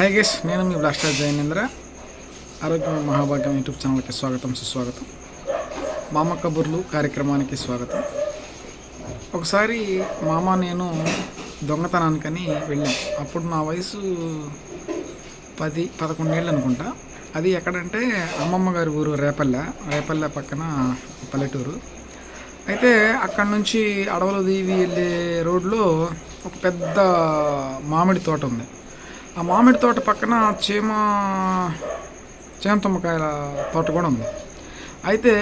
Hi guess నేను మీ blaster జయనేంద్ర ఆరోగ్యం మహాభాగ్యం యూట్యూబ్ ఛానల్కి స్వాగతం సుస్వాగతం. మామ కబుర్లు కార్యక్రమానికి స్వాగతం. ఒకసారి మామ నేను దొంగతనానికని వెళ్ళాం. అప్పుడు నా వయసు పది పదకొండేళ్ళు అనుకుంటా. అది ఎక్కడంటే అమ్మమ్మ గారి ఊరు రేపల్లె రేపల్లె పక్కన పల్లెటూరు. అయితే అక్కడ నుంచి అడవులు దీవి వెళ్ళే రోడ్లో ఒక పెద్ద మామిడి తోట ఉంది. ఆ మామిడి తోట పక్కన చీమ చేమతుమ్మకాయల తోట కూడా ఉంది. అయితే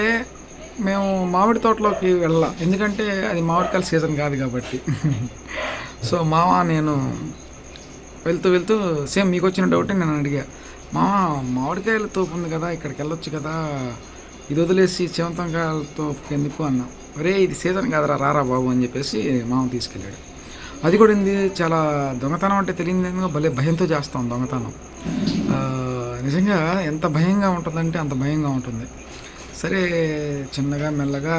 మేము మామిడి తోటలోకి వెళ్ళాం ఎందుకంటే అది మామిడికాయల సీజన్ కాదు కాబట్టి. సో మామ నేను వెళ్తూ వెళ్తూ సేమ్ మీకు వచ్చిన డౌట్ నేను అడిగా మామ మామిడికాయల తోపు ఉంది కదా ఇక్కడికి వెళ్ళొచ్చు కదా ఇది వదిలేసి చేమతంకాయల తోపుకి ఎందుకు? అన్నా. ఒరే ఇది సీజన్ కాదురా రారా బాబు అని చెప్పేసి మామ తీసుకెళ్ళాడు. అది కూడా ఏంది చాలా దొంగతనం అంటే తెలియదు భలే భయంతో చేస్తాం దొంగతనం. నిజంగా ఎంత భయంగా ఉంటుందంటే అంత భయంగా ఉంటుంది. సరే చిన్నగా మెల్లగా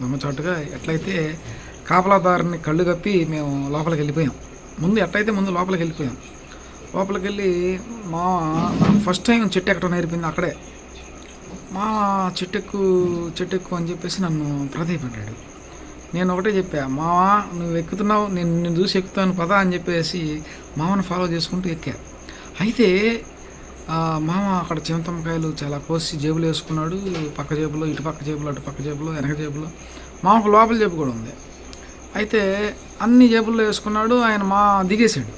దొంగచాటుగా ఎట్లయితే కాపలాదారుని కళ్ళు కప్పి మేము లోపలికి వెళ్ళిపోయాం. ముందు ఎట్లయితే ముందు లోపలికి వెళ్ళిపోయాం. లోపలికి వెళ్ళి మా ఫస్ట్ టైం చెట్టు ఎక్కడం నేర్పింది అక్కడే. మా చెట్టెక్కు చెట్టెక్కు అని చెప్పేసి నన్ను ప్రతిపడ్డాడు. నేను ఒకటే చెప్పా మావా నువ్వు ఎక్కుతున్నావు నేను నిన్ను చూసి ఎక్కుతాను పదా అని చెప్పేసి మామను ఫాలో చేసుకుంటూ ఎక్కా. అయితే మామ అక్కడ చింతమకాయలు చాలా కోసి జేబులో వేసుకున్నాడు పక్క జేబులో ఇటు పక్క జేబులో అటు పక్క జేబులో వెనక జేబులో. మామకు లోపల జేబు కూడా ఉంది. అయితే అన్ని జేబుల్లో వేసుకున్నాడు ఆయన మా దిగేశాడు.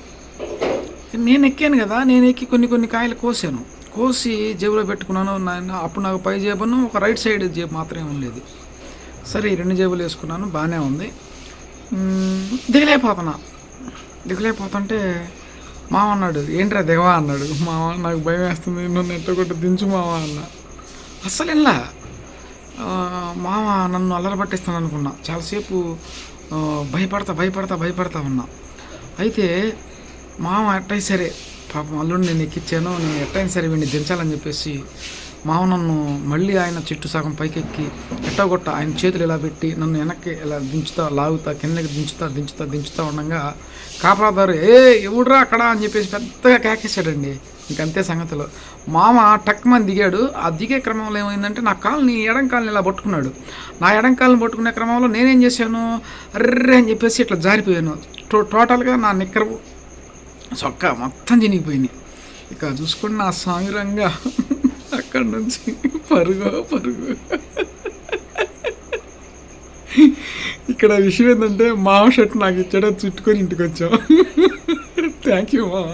నేను ఎక్కాను కదా నేను ఎక్కి కొన్ని కొన్ని కాయలు కోసాను. కోసి జేబులో పెట్టుకున్నాను అప్పుడు నాకు పై జేబును ఒక రైట్ సైడ్ జేబు మాత్రమే ఉండేది. సరే ఈ రెండు జేబులు వేసుకున్నాను బాగానే ఉంది. దిగలేకపోతున్నా. దిగలేకపోతుంటే మామ అన్నాడు ఏంట్రా దిగవా? అన్నాడు. మామ నాకు భయం వేస్తుంది నన్ను ఎట్టగొట్ట దించు మామ అన్న. అస్సలు ఇలా మామ నన్ను అల్లరి పట్టిస్తాను అనుకున్నా. చాలాసేపు భయపడతా భయపడతా భయపడతా ఉన్నా. అయితే మామ ఎట్టయి సరే పాపం అల్లుడిని నేను ఎక్కిచ్చాను నేను ఎట్టయినా సరే వీడిని దించాలని చెప్పేసి మామ నన్ను మళ్ళీ ఆయన చెట్టు సగం పైకెక్కి ఎట్టగొట్ట ఆయన చేతులు ఇలా పెట్టి నన్ను వెనక్కి ఇలా దించుతా లాగుతా కిందకి దించుతా దించుతా దించుతా ఉండగా కాపలాదారు ఏ ఎవడురా అక్కడ? అని చెప్పేసి పెద్దగా కేకేశాడండి. ఇంకంతే సంగతులు. మామ టక్మని దిగాడు. ఆ దిగే క్రమంలో ఏమైందంటే నా కాలుని ఎడం కాలుని ఇలా పట్టుకున్నాడు. నా ఎడం కాలుని పట్టుకునే క్రమంలో నేనేం చేశాను? అర్రే అని చెప్పేసి ఇట్లా జారిపోయాను. టో టోటల్గా నా నిక్కర చొక్కా మొత్తం చినిగిపోయింది. ఇక చూసుకుని నా సామిరంగా అక్కడి నుంచి పరుగు పరుగు. ఇక్కడ విషయం ఏంటంటే మామ షర్ట్ నాకు ఇచ్చాడో చుట్టుకొని ఇంటికి వచ్చాం. థ్యాంక్ యూ మామ.